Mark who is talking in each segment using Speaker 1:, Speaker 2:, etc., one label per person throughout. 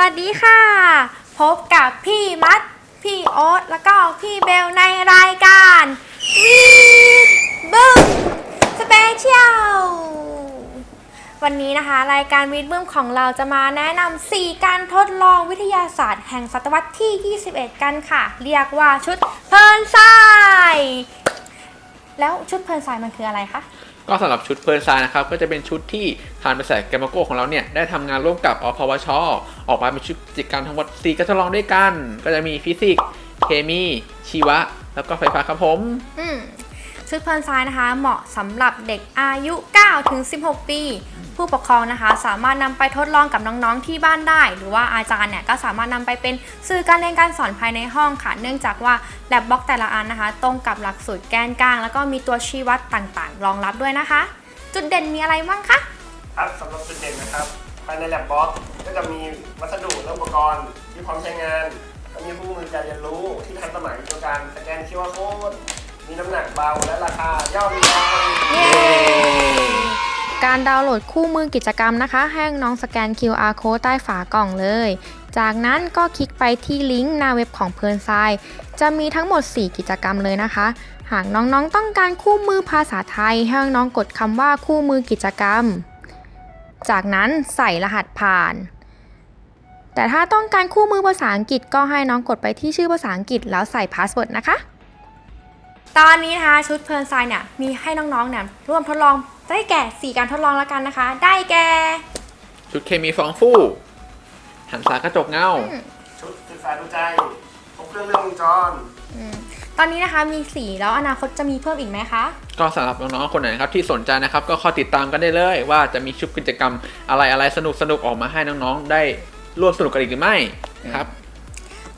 Speaker 1: สวัสดีค่ะ พบกับพี่มัด พี่โอ๊ตแล้วก็พี่เบลในรายการวีบึ้มสเปเชียลวันนี้นะคะ รายการวีดบึ้มของเราจะมาแนะนำ4การทดลองวิทยาศาสตร์แห่งศตวรรษที่ 21 กันค่ะ เรียกว่าชุดเพลินทราย แล้วชุดเพลินทรายมันคืออะไรคะ
Speaker 2: ก็สำหรับชุดเพลินซายนะครับก็จะเป็นชุดที่ทางบริษัทแกมโกของเราเนี่ยได้ทำงานร่วมกับอพวชออกมาเป็นชุดกิจกรรมทั้งหมด4การทดลองด้วยกัน ก็จะมีฟิสิกส์เคมีชีวะ แล้วก็ไฟฟ้าครับผม
Speaker 1: ชุดเพลินซายนะคะเหมาะสำหรับเด็กอายุ9ถึง16 ปี ผู้ปกครองนะคะ สามารถนำไปทดลองกับน้องๆที่บ้านได้ หรือว่าอาจารย์เนี่ยก็สามารถนำไปเป็นสื่อการเรียนการสอนภายในห้องค่ะ เนื่องจากว่าแลบบล็อกแต่ละอันนะคะ ตรงกับหลักสูตรแกนกลาง แล้วก็มีตัวชี้วัดต่างๆ รองรับด้วยนะคะ จุดเด่นมีอะไรบ้างคะ
Speaker 3: ครับสำหรับจุดเด่นนะครับภายในแลบบ็อกก็จะมีวัสดุและอุปกรณ์ที่พร้อมใช้งานก็มีผู้มือการเรียนรู้ที่ทันสมัยโดยการสแกนคิวอาร์โค้ดมีน้ำหนักเบาและราคาย่อมเยา
Speaker 1: เย้ การดาวน์โหลดคู่มือกิจกรรมนะคะ ให้น้องสแกน QR code ใต้ฝากล่องเลย จากนั้นก็คลิกไปที่ลิงก์หน้าเว็บของเพลินทรายจะมีทั้งหมด 4 กิจกรรมเลยนะคะ หากน้องๆต้องการคู่มือภาษาไทย ให้น้องกดคำว่าคู่มือกิจกรรม จากนั้นใส่รหัสผ่าน แต่ถ้าต้องการคู่มือภาษาอังกฤษก็ให้น้องกดไปที่ชื่อภาษาอังกฤษแล้วใส่พาสเวิร์ดนะคะ ตอนนี้นะคะชุดเพลินไซน์เนี่ยมีให้น้องๆเนี่ยร่วมทดลองได้แก่ 4 การทดลองแล้วกันนะคะ ได้แก่
Speaker 2: ชุดเคมีฟองฟู่หันสากระจกเงา
Speaker 3: ชุดศึกษาดูใจพบเครื่องเรื่องวงจร
Speaker 1: อืมตอนนี้นะคะมี4แล้วอนาคตจะมีเพิ่มอีกไหมคะ
Speaker 2: ก็สำหรับน้องๆคนไหนนะครับที่สนใจนะครับ ก็คอยติดตามกันได้เลย ว่าจะมีชุดกิจกรรมอะไรอะไรสนุกสนุกๆออกมาให้น้องๆ ได้ร่วมสนุกกันอีกหรือไม่นะครับ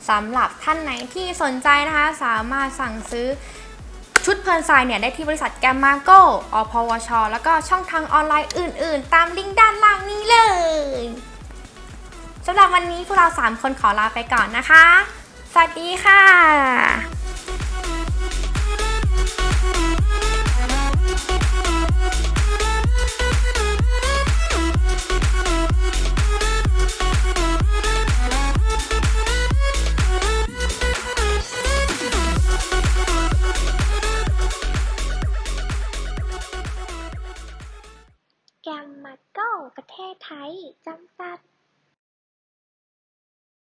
Speaker 1: สำหรับท่านไหนที่สนใจนะคะ สามารถสั่งซื้อ ชุดเพลินไซน์เนี่ยได้ที่บริษัทแกมมาโกอพวช แล้วก็ช่องทางออนไลน์อื่น ๆ ตามลิงก์ด้านล่างนี้เลยสำหรับวันนี้พวกเรา 3 คนขอลาไปก่อนนะคะ สวัสดีค่ะ
Speaker 4: แกมมาโก้ประเทศไทย จำกัด